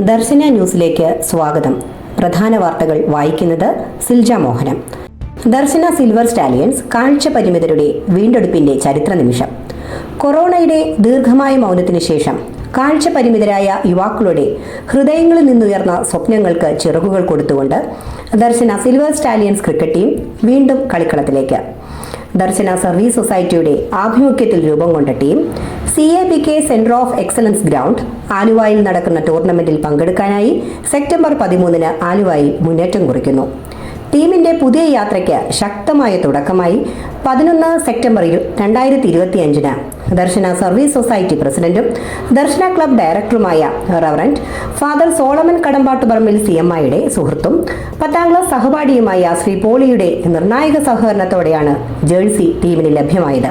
ദർശന ന്യൂസിലേക്ക് സ്വാഗതം. പ്രധാന വാർത്തകൾ വായിക്കുന്നത് സിൽജ മോഹനം. ദർശന സിൽവർ സ്റ്റാലിയൻസ് കാഴ്ച പരിമിതരുടെ വീണ്ടെടുപ്പിന്റെ ചരിത്ര നിമിഷം. കൊറോണയുടെ ദീർഘമായ മൗനത്തിന് ശേഷം കാഴ്ച പരിമിതരായ യുവാക്കളുടെ ഹൃദയങ്ങളിൽ നിന്നുയർന്ന സ്വപ്നങ്ങൾക്ക് ചിറകുകൾ കൊടുത്തുകൊണ്ട് Darshana silver stallions cricket team വീണ്ടും കളിക്കളത്തിലേക്ക്. ദർശന സർവീസ് സൊസൈറ്റിയുടെ ആഭിമുഖ്യത്തിൽ രൂപം കൊണ്ട team C A B K center of excellence ground ആലുവായിൽ നടക്കുന്ന ടൂർണമെന്റിൽ പങ്കെടുക്കാനായി സെപ്റ്റംബർ പതിമൂന്നിന് ആലുവായിൽ മുന്നേറ്റം കുറിക്കുന്നു. ടീമിന്റെ പുതിയ യാത്രയ്ക്ക് ശക്തമായ തുടക്കമായി പതിനൊന്ന് സെപ്റ്റംബറിൽ രണ്ടായിരത്തി രണ്ടായിരത്തി ഇരുപത്തിയഞ്ചിന് ദർശന സർവീസ് സൊസൈറ്റി പ്രസിഡന്റും ദർശന ക്ലബ് ഡയറക്ടറുമായ reverend father Solomon Kadambattuparambil C M ഐയുടെ സുഹൃത്തും പത്താം ക്ലാസ് സഹപാഠിയുമായ ശ്രീ പോളിയുടെ നിർണായക സഹകരണത്തോടെയാണ് ജേഴ്സി ടീമിന് ലഭ്യമായത്.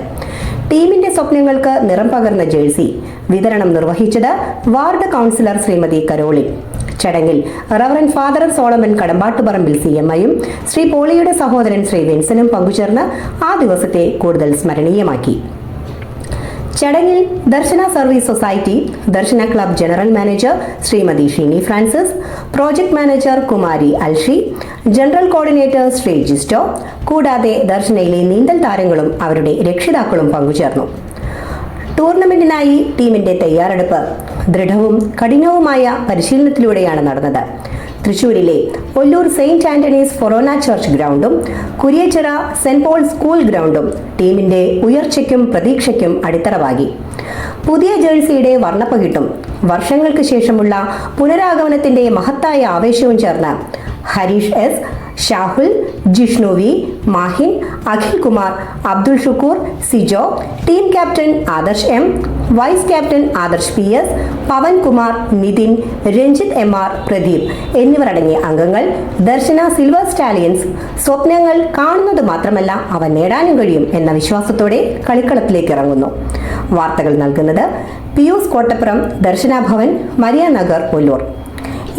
ടീമിന്റെ സ്വപ്നങ്ങൾക്ക് നിറം പകർന്ന ജേഴ്സി. വിതരണം നിർവഹിച്ചത് വാർഡ് കൗൺസിലർ ശ്രീമതി കരോളിൻ ചടങ്ങിൽ reverend father Solomon Kadambattuparambil C M ഐയും ശ്രീ പോളിയുടെ സഹോദരൻ ശ്രീ വിൻസനും പങ്കുചേർന്ന് ആ ദിവസത്തെ കൂടുതൽ സ്മരണീയമാക്കി. ചടങ്ങിൽ Darshana service society Darshana club general manager Shrimati Sheeni Francis project manager Kumari Alshi general coordinator Shri Jisto കൂടാതെ ദർശനയിലെ നീന്തൽ താരങ്ങളും അവരുടെ രക്ഷിതാക്കളും പങ്കുചേർന്നു. ടൂർണമെന്റിനായി ടീമിന്റെ തയ്യാറെടുപ്പ് ദൃഢവും കഠിനവുമായ പരിശീലനത്തിലൂടെയാണ് നടന്നത്. തൃശൂരിലെ Ollur saint Antony's forane church ഗ്രൗണ്ടും Kuriachira saint Paul school ഗ്രൗണ്ടും ടീമിന്റെ ഉയർച്ചയ്ക്കും പ്രതീക്ഷയ്ക്കും അടിത്തറവാകി. പുതിയ ജേഴ്സിയുടെ വർണപ്പകിട്ടും വർഷങ്ങൾക്ക് ശേഷമുള്ള പുനരാഗമനത്തിന്റെ മഹത്തായ ആവേശവും ചേർന്ന് Harish S Shahul Jishnu V Mahin Akhil Kumar Abdul Shukkur Sijo team captain Adarsh M vice captain Adarsh P S Pavankumar Nithin Ranjith M R Pradeep എന്നിവരടങ്ങിയ അംഗങ്ങൾ ദർശന സിൽവർ സ്റ്റാലിയൻസ് സ്വപ്നങ്ങൾ കാണുന്നത് മാത്രമല്ല അവ നേടാനും കഴിയും എന്ന വിശ്വാസത്തോടെ കളിക്കളത്തിലേക്ക് ഇറങ്ങുന്നു. വാർത്തകൾ നൽകുന്നത് പിയൂസ് കോട്ടപ്പുറം ദർശന ഭവൻ മരിയ നഗർ ഒല്ലൂർ.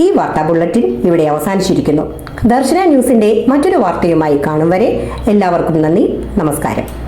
ഈ വാർത്താ ബുള്ളറ്റിൻ ഇവിടെ അവസാനിച്ചിരിക്കുന്നു. ദർശന ന്യൂസിന്റെ മറ്റൊരു വാർത്തയുമായി കാണും വരെ എല്ലാവർക്കും നന്ദി നമസ്കാരം.